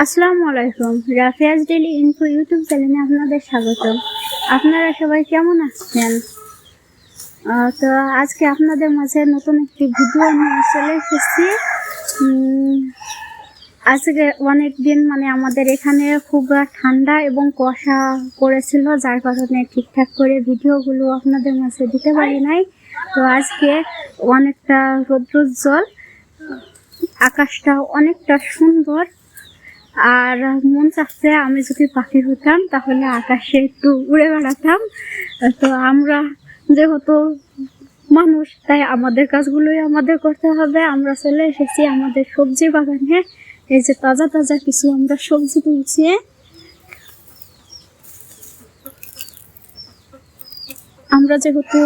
আসসালামু আলাইকুম। রাফিয়াজ daily info YouTube চ্যানেলে আপনাদের স্বাগত। আপনারা সবাই কেমন আছেন? তো আজকে আপনাদের মাঝে নতুন একটি ভিডিও নিয়ে চলে এসেছি। আজকে অনেক দিন মানে আমাদের এখানে খুব ঠান্ডা এবং কুয়াশা পড়েছিল, যার কারণে ঠিকঠাক করে ভিডিওগুলো আপনাদের মাঝে দিতে পারি নাই। তো আজকে অনেকটা রৌদ্রোজ্জ্বল আকাশটা অনেকটা সুন্দর। আর মন চাচ্ছে আমি যদি পাখি হতাম, তাহলে আকাশে একটু উড়ে বেড়াতাম। তো আমরা যেহেতু মানুষ, তাই আমাদের কাজগুলোই আমাদের করতে হবে। আমরা চলে এসেছি আমাদের সবজি বাগানে। এই যে তাজা তাজা কিছু আমরা সবজি তুলছি। আমরা যেহেতু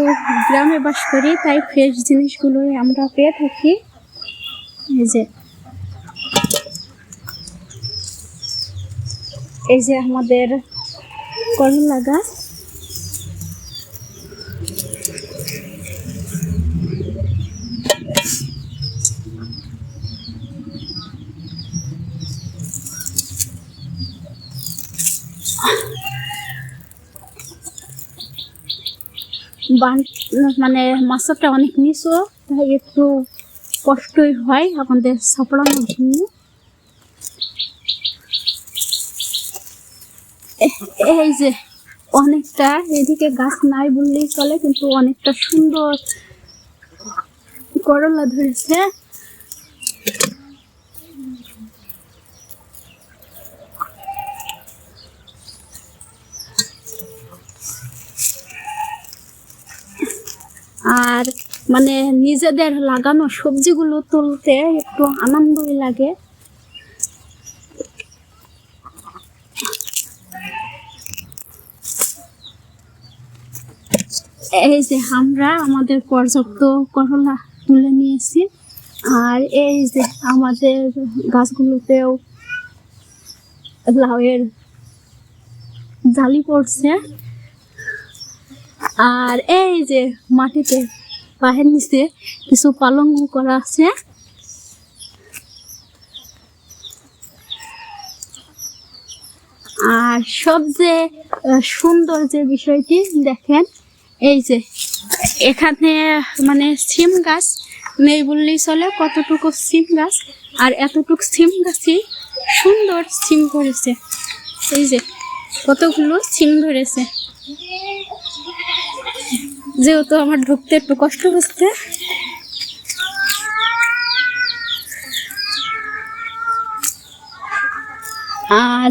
গ্রামে বাস করি, তাই ফ্রেশ জিনিসগুলোই আমরা পেয়ে থাকি। এই যে এই যে আমাদের করলা গাছ বান মানে মাছটা অনেক নিচু তাই একটু কষ্টই হয়, আমাদের সাপড়ানোর জন্য এই যে অনেকটা এদিকে গাছ নাই বললেই চলে, কিন্তু অনেকটা সুন্দর করলা ধরেছে। আর মানে নিজেদের লাগানো সবজিগুলো তুলতে একটু আনন্দই লাগে। এই যে আমরা আমাদের পর্যাপ্ত করলা তুলে নিয়েছি। আর এই যে আমাদের গাছগুলোতেও লাউয়ের জালি পড়ছে। আর এই যে মাটিতে পায়ের নিচে কিছু পালং করা আছে। আর সবচেয়ে সুন্দর যে বিষয়টি, দেখেন এই যে, এখানে মানে সিম গাছ নেই বললেই চলে, কতটুকু সিম গাছ আর এতটুকু সিম গাছই সুন্দর সিম ধরেছে। এই যে, কতগুলো সিম ধরেছে। যেহেতু আমার ঢুকতে একটু কষ্ট হচ্ছে। আর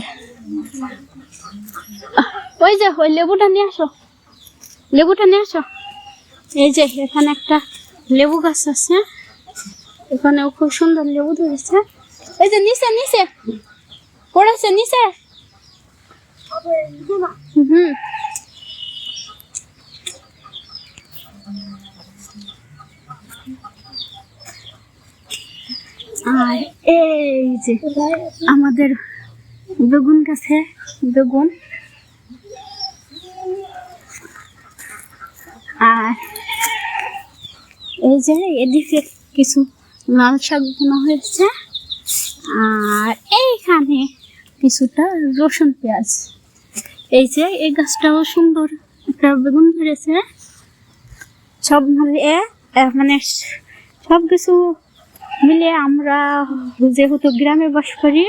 ওই যে, ওই লেবুটা নিয়ে আসো। লেবুটা নিয়ে আসো। এই যে, এখানে একটা লেবু গাছ আছে। এখানেও খুব সুন্দর লেবু ধরেছে। এই যে, নিচে নিচে। পড়েছে, নিচে। হুম। আর এই যে, আমাদের বেগুন গাছে, বেগুন। আর এই যে এদিকে কিছু লাল শাক বোনা হয়েছে। আর এইখানে কিছুটা রসুন পেঁয়াজ। এই যে এই গাছটাও সুন্দর একটা বেগুন ধরেছে। সব মিলিয়ে মানে সব কিছু মিলে আমরা যেহেতু গ্রামে বাস করি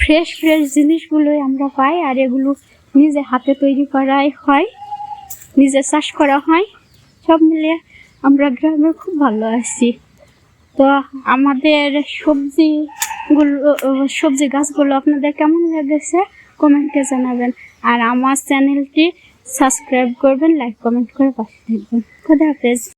ফ্রেশ ফ্রেশ জিনিসগুলোই আমরা পাই আর এগুলো নিজে হাতে তৈরি করাই হয়। নিজে চাষ করা হয়। সব মিলে আমরা গ্রামে খুব ভালো আছি। তো আমাদের সবজিগুলো সবজি গাছগুলো আপনাদের কেমন লেগেছে? কমেন্টে জানাবেন। আর আমার চ্যানেলটি সাবস্ক্রাইব করবেন, লাইক কমেন্ট করে পাশে থাকবেন। খুদা হাফেজ।